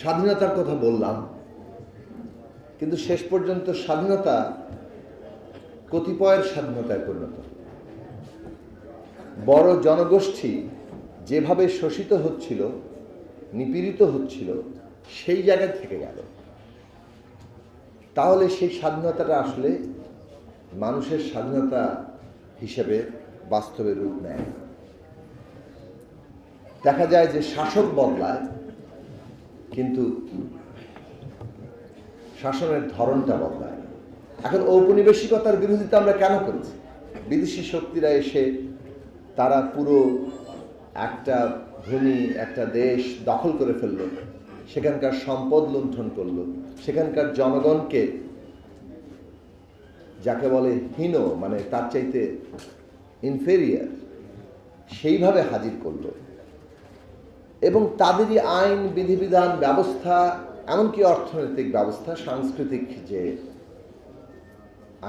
স্বাধীনতার কথা বললাম, কিন্তু শেষ পর্যন্ত স্বাধীনতা কতিপয়ের স্বাধীনতায় পরিণত। বড় জনগোষ্ঠী যেভাবে শোষিত হচ্ছিল, নিপীড়িত হচ্ছিল, সেই জায়গায় থেকে গেল। তাহলে সেই স্বাধীনতাটা আসলে মানুষের স্বাধীনতা হিসেবে বাস্তবে রূপ নেয়। দেখা যায় যে শাসক বদলায় কিন্তু শাসনের ধরনটা বদলায়। এখন ঔপনিবেশিকতার বিরোধিতা আমরা কেন করছি? বিদেশি শক্তিরা এসে তারা পুরো একটা ভূমি, একটা দেশ দখল করে ফেলল, সেখানকার সম্পদ লুণ্ঠন করল, সেখানকার জনগণকে যাকে বলে হীন মানে তার চাইতে ইনফেরিয়ার সেইভাবে হাজির করল। এবং তাদেরই আইন, বিধিবিধান, ব্যবস্থা, এমনকি অর্থনৈতিক ব্যবস্থা, সাংস্কৃতিক যে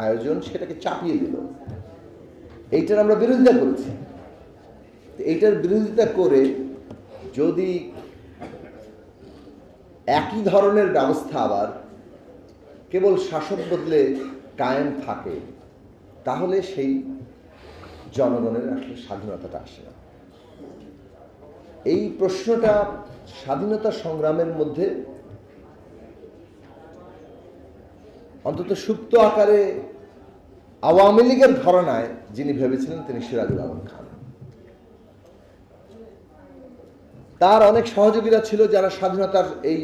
আয়োজন, সেটাকে চাপিয়ে দিল। এইটার আমরা বিরোধিতা করেছি। এইটার বিরোধিতা করে যদি একই ধরনের ব্যবস্থা আবার কেবল শাসক বদলে কায়েম থাকে, তাহলে সেই জনগণের আসলে স্বাধীনতাটা আসে না। এই প্রশ্নটা স্বাধীনতা সংগ্রামের মধ্যে অন্তত সুপ্ত আকারে আওয়ামী লীগের ধারণায় যিনি ভেবেছিলেন তিনি সিরাজুল আলম খান। তার অনেক সহযোগীরা ছিল যারা স্বাধীনতার এই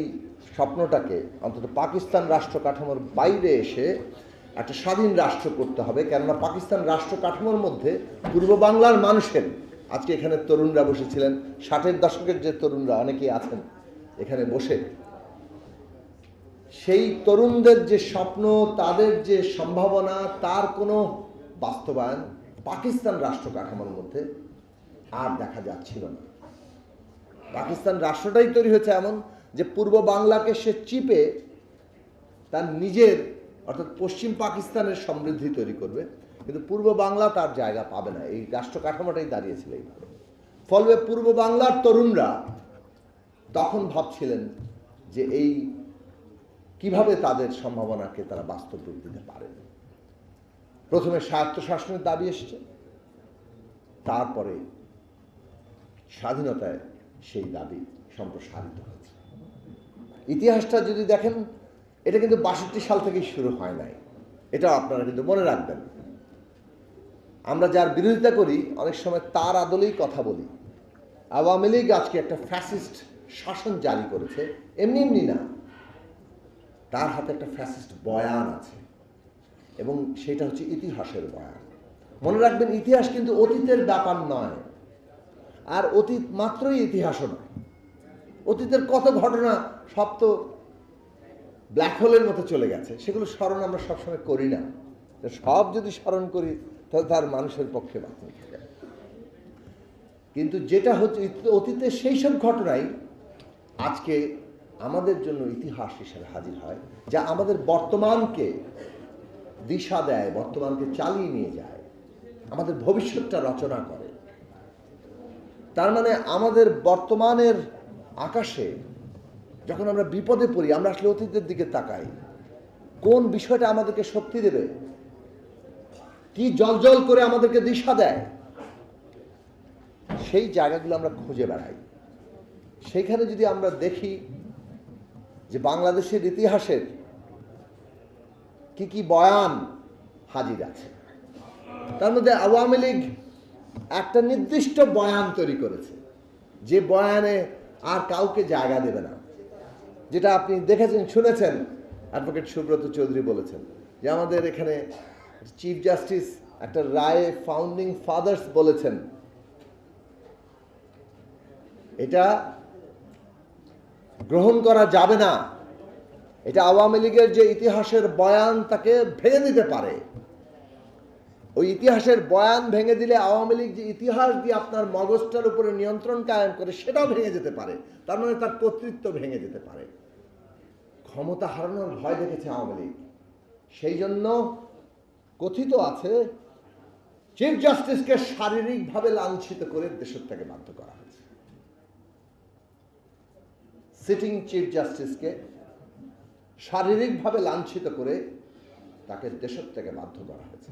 স্বপ্নটাকে, অন্তত পাকিস্তান রাষ্ট্র কাঠামোর বাইরে এসে একটা স্বাধীন রাষ্ট্র করতে হবে, কেননা পাকিস্তান রাষ্ট্র কাঠামোর মধ্যে পূর্ব বাংলার মানুষের আজকে এখানে তরুণরা বসেছিলেন। ষাটের দশকের যে তরুণরা, অনেকেই আছেন এখানে বসে। সেই তরুণদের যে স্বপ্ন, তাদের যে সম্ভাবনা, তার কোনো বাস্তবায়ন পাকিস্তান রাষ্ট্র কাঠামোর মধ্যে আর দেখা যাচ্ছিল না। পাকিস্তান রাষ্ট্রটাই তৈরি হয়েছে এমন যে পূর্ব বাংলাকে সে চিপে তার নিজের, অর্থাৎ পশ্চিম পাকিস্তানের সমৃদ্ধি তৈরি করবে। কিন্তু পূর্ব বাংলা তার জায়গা পাবে না। এই রাষ্ট্র কাঠামোটাই দাঁড়িয়েছিল এইভাবে। ফলে পূর্ব বাংলার তরুণরা তখন ভাবছিলেন যে এই কীভাবে তাদের সম্ভাবনাকে তারা বাস্তব রূপ দিতে পারেন প্রথমে স্বায়ত্তশাসনের দাবি এসছে, তারপরে স্বাধীনতায় সেই দাবি সম্প্রসারিত হয়েছে। ইতিহাসটা যদি দেখেন, এটা কিন্তু বাষট্টি সাল থেকেই শুরু হয় নাই। এটা আপনারা কিন্তু মনে রাখবেন। আমরা যার বিরোধিতা করি, অনেক সময় তার আদলেই কথা বলি। আওয়ামী লীগ আজকে একটা ফ্যাসিস্ট শাসন জারি করেছে। এমনি এমনি না। তার হাতে একটা ফ্যাসিস্ট বয়ান আছে। এবং সেটা হচ্ছে ইতিহাসের বয়ান। মনে রাখবেন, ইতিহাস কিন্তু অতীতের ব্যাপার নয়। আর অতীত মাত্রই ইতিহাসও নয়। অতীতের কত ঘটনা সব তো ব্ল্যাক হোলের মতো চলে গেছে। সেগুলো স্মরণ আমরা সবসময় করি না। সব যদি স্মরণ করি তাহলে তার মানুষের পক্ষে বাঁচতে থাকে। কিন্তু যেটা হচ্ছে, অতীতে সেই সব ঘটনাই আজকে আমাদের জন্য ইতিহাস হিসেবে হাজির হয়, যা আমাদের বর্তমানকে দিশা দেয়, বর্তমানকে চালিয়ে নিয়ে যায়, আমাদের ভবিষ্যৎটা রচনা করে। তার মানে আমাদের বর্তমানের আকাশে যখন আমরা বিপদে পড়ি, আমরা আসলে অতীতের দিকে তাকাই, কোন বিষয়টা আমাদেরকে শক্তি দেবে কি জল করে আমাদেরকে দিশা দেয়? সেই জায়গাগুলো আমরা খুঁজে বেড়াই। সেইখানে যদি আমরা দেখি যে বাংলাদেশের ইতিহাসের কি কি বয়ান হাজির আছে, তার মধ্যে আওয়ামী লীগ একটা নির্দিষ্ট বয়ান তৈরি করেছে। যে বয়ানে আর কাউকে জায়গা দেবে না। যেটা আপনি দেখেছেন, শুনেছেন, অ্যাডভোকেট সুব্রত চৌধুরী বলেছেন যে আমাদের এখানে চিফ জাস্টিস একটা রায়ে ফাউন্ডিং ফাদার্স বলেছেন। এটা গ্রহণ করা যাবে না। এটা আওয়ামী লীগের যে ইতিহাসের বয়ান, তাকে ভেঙে দিতে পারে। ওই ইতিহাসের বয়ান ভেঙে দিলে আওয়ামী লীগ যে ইতিহাস দিয়ে আপনার মগজটার উপরে নিয়ন্ত্রণ কায়েম করে, সেটাও ভেঙে যেতে পারে। তার মানে তার কর্তৃত্ব ভেঙে যেতে পারে। ক্ষমতা হারানোর ভয় দেখেছে আওয়ামী লীগ। সেই জন্য কথিত আছে চিফ জাস্টিসকে শারীরিকভাবে লাঞ্ছিত করে দেশের থেকে বাধ্য করা হয়েছে। সিটিং চিফ জাস্টিসকে শারীরিকভাবে লাঞ্ছিত করে তাকে দেশের থেকে বাধ্য করা হয়েছে।